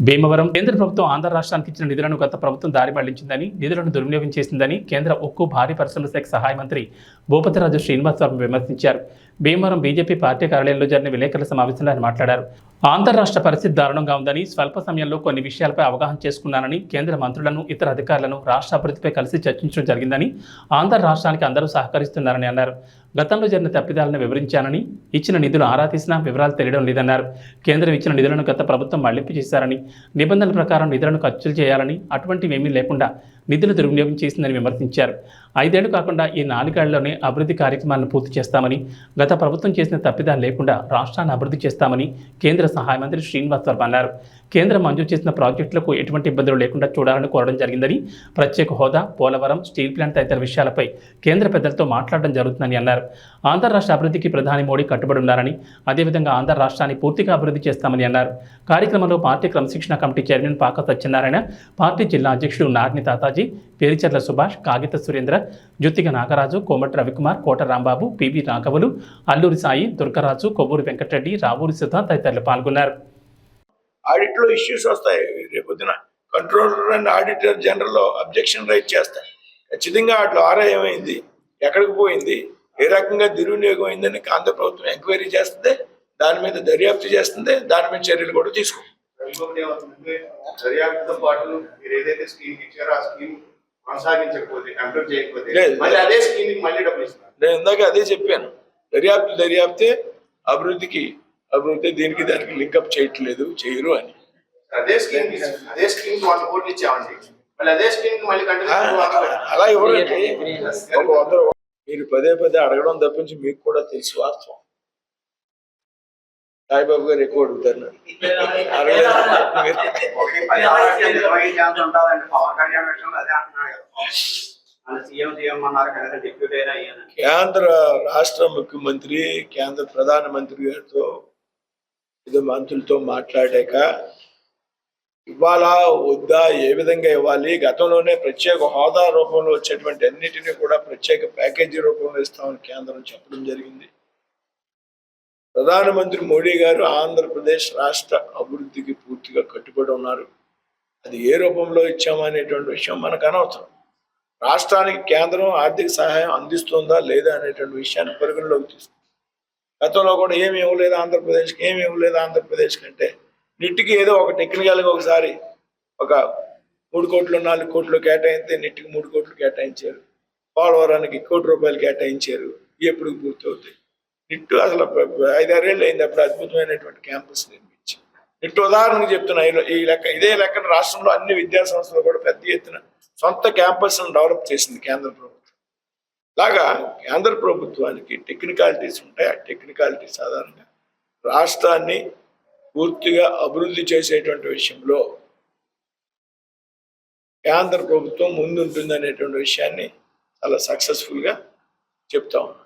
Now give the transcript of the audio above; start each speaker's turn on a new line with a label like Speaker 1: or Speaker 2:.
Speaker 1: భీమవరం కేంద్ర ప్రభుత్వం ఆంధ్ర రాష్ట్రానికి ఇచ్చిన నిధులను గత ప్రభుత్వం దారి మళ్ళించిందని నిధులను దుర్వినియోగం చేసిందని కేంద్ర ఉక్కు భారీ పరిశ్రమల శాఖ సహాయ మంత్రి భూపతిరాజు శ్రీనివాసరావు విమర్శించారు. భీమవరం బీజేపీ పార్టీ కార్యాలయంలో జరిగిన విలేకరుల సమావేశంలో ఆయన మాట్లాడారు. ఆంధ్ర పరిస్థితి దారుణంగా ఉందని స్వల్ప సమయంలో కొన్ని విషయాలపై అవగాహన చేసుకున్నానని కేంద్ర మంత్రులను ఇతర అధికారులను రాష్ట్ర అభివృద్ధిపై కలిసి చర్చించడం జరిగిందని ఆంధ్ర రాష్ట్రానికి అందరూ సహకరిస్తున్నారని అన్నారు. గతంలో జరిగిన తప్పిదాలను వివరించానని ఇచ్చిన నిధులు ఆరా తీసినా వివరాలు తెలియడం లేదన్నారు. కేంద్రం ఇచ్చిన నిధులను గత ప్రభుత్వం మళ్ళింపు చేశారని నిబంధనల ప్రకారం నిధులను ఖర్చులు చేయాలని అటువంటివేమీ లేకుండా నిధులు దుర్వినియోగం చేసిందని విమర్శించారు. ఐదేళ్ళు కాకుండా ఈ నాలుగేళ్ళలోనే అభివృద్ధి కార్యక్రమాలను పూర్తి చేస్తామని గత ప్రభుత్వం చేసిన తప్పిదాలు లేకుండా రాష్ట్రాన్ని అభివృద్ధి చేస్తామని కేంద్ర సహాయ మంత్రి శ్రీనివాస్ వర్మ అన్నారు. కేంద్రం మంజూరు చేసిన ప్రాజెక్టులకు ఎటువంటి ఇబ్బందులు లేకుండా చూడాలని కోరడం జరిగిందని ప్రత్యేక హోదా పోలవరం స్టీల్ ప్లాంట్ తదితర విషయాలపై కేంద్ర పెద్దలతో మాట్లాడడం జరుగుతుందని అన్నారు. ఆంధ్ర రాష్ట్ర అభివృద్ధికి ప్రధాని మోడీ కట్టుబడి ఉన్నారని అదేవిధంగా ఆంధ్ర రాష్ట్రాన్ని పూర్తిగా అభివృద్ధి చేస్తామని అన్నారు. కార్యక్రమంలో పార్టీ క్రమశిక్షణ కమిటీ చైర్మన్ పాక సత్యనారాయణ పార్టీ జిల్లా అధ్యక్షుడు నార్ని తాతాజీ పేరిచర్ల సుభాష్ కాగిత సురేంద్ర జుత్తిగ నాగరాజు కోమటి రవికుమార్ కోట రాంబాబు పివి రాఘవులు అల్లూరి సాయి దుర్గరాజు కొవ్వూరి వెంకటరెడ్డి రావూరి సుధా తదితరులు పాల్గొన్నారు.
Speaker 2: ఆడిట్లో ఇష్యూస్ వస్తాయి. రేపొద్దున controller and auditor general objection write చేస్తారు. ఖచ్చితంగా అట్లా ఆరా ఏమైంది ఎక్కడికి పోయింది? ఏ రకంగా దుర్వినియోగం అయిందని ఆంధ్ర ప్రభుత్వం ఎంక్వైరీ చేస్తుంది. దాని మీద దర్యాప్తు చేస్తుంది. దాని మీద చర్యలు కూడా తీసుకుంటుంది
Speaker 3: దర్యాప్తుతో పాటు మీరు ఏదైతే స్కీమ్ ఇచ్చారో ఆ స్కీమ్ కొనసాగించకపోతే కంప్లీట్ చేయకపోతే
Speaker 2: లేదు.
Speaker 3: మళ్ళీ అదే స్కీమ్ మళ్ళీ డబ్బులు ఇస్తున్నారు.
Speaker 2: నేను ఇందాక అదే చెప్పాను. దర్యాప్తు దర్యాప్తే అభివృద్ధికి అభివృద్ధి దీనికి దానికి లింకప్ చేయట్లేదు చేయరు అని.
Speaker 3: అదే స్కీమ్ అదే స్కీమ్ ఇచ్చామండి. మళ్ళీ అదే స్కీమ్ మళ్ళీ
Speaker 2: అలా మీరు పదే పదే అడగడం తప్పించి మీకు కూడా తెలుసు వాస్తవం. సాయిబాబు గారు ఎక్కువ అడుగుతారు కేంద్ర రాష్ట్ర ముఖ్యమంత్రి కేంద్ర ప్రధానమంత్రి గారితో ఇది మంత్రులతో మాట్లాడాక ఇవ్వాలా వద్దా ఏ విధంగా ఇవ్వాలి? గతంలోనే ప్రత్యేక హోదా రూపంలో వచ్చేటువంటి అన్నిటినీ కూడా ప్రత్యేక ప్యాకేజీ రూపంలో ఇస్తామని కేంద్రం చెప్పడం జరిగింది. ప్రధానమంత్రి మోడీ గారు ఆంధ్రప్రదేశ్ రాష్ట్ర అభివృద్ధికి పూర్తిగా కట్టుబడి ఉన్నారు. అది ఏ రూపంలో ఇచ్చామనేటువంటి విషయం మనకు అనవసరం. రాష్ట్రానికి కేంద్రం ఆర్థిక సహాయం అందిస్తుందా లేదా అనేటువంటి విషయాన్ని పరిగణలోకి తీసుకుంది గతంలో కూడా ఏమి ఇవ్వలేదు ఆంధ్రప్రదేశ్కి ఏమి ఇవ్వలేదు ఆంధ్రప్రదేశ్ కంటే నిట్టికి ఏదో ఒక టెక్నికల్గా ఒకసారి ఒక మూడు కోట్లు నాలుగు కోట్లు కేటాయిస్తే నిట్టికి మూడు కోట్లు కేటాయించారు. పోలవరానికి కోటి రూపాయలు కేటాయించారు. ఎప్పుడు పూర్తి అవుతాయి నిట్టు అసలు ఐదారేళ్ళు అయింది అప్పుడు అద్భుతమైనటువంటి క్యాంపస్ నిర్మించి. నిట్టు ఉదాహరణకు చెప్తున్నా ఈ- లెక్క ఇదే లెక్కన రాష్ట్రంలో అన్ని విద్యా సంస్థలు కూడా పెద్ద ఎత్తున సొంత క్యాంపస్ డెవలప్ చేసింది కేంద్ర ప్రభుత్వం. లాగా కేంద్ర ప్రభుత్వానికి టెక్నికాలిటీస్ ఉంటాయి. ఆ టెక్నికాలిటీస్ ఆధారంగా రాష్ట్రాన్ని పూర్తిగా అభివృద్ధి చేసేటువంటి విషయంలో కేంద్ర ప్రభుత్వం ముందుంటుంది అనేటువంటి విషయాన్ని చాలా సక్సెస్ఫుల్గా చెప్తా ఉన్నాం.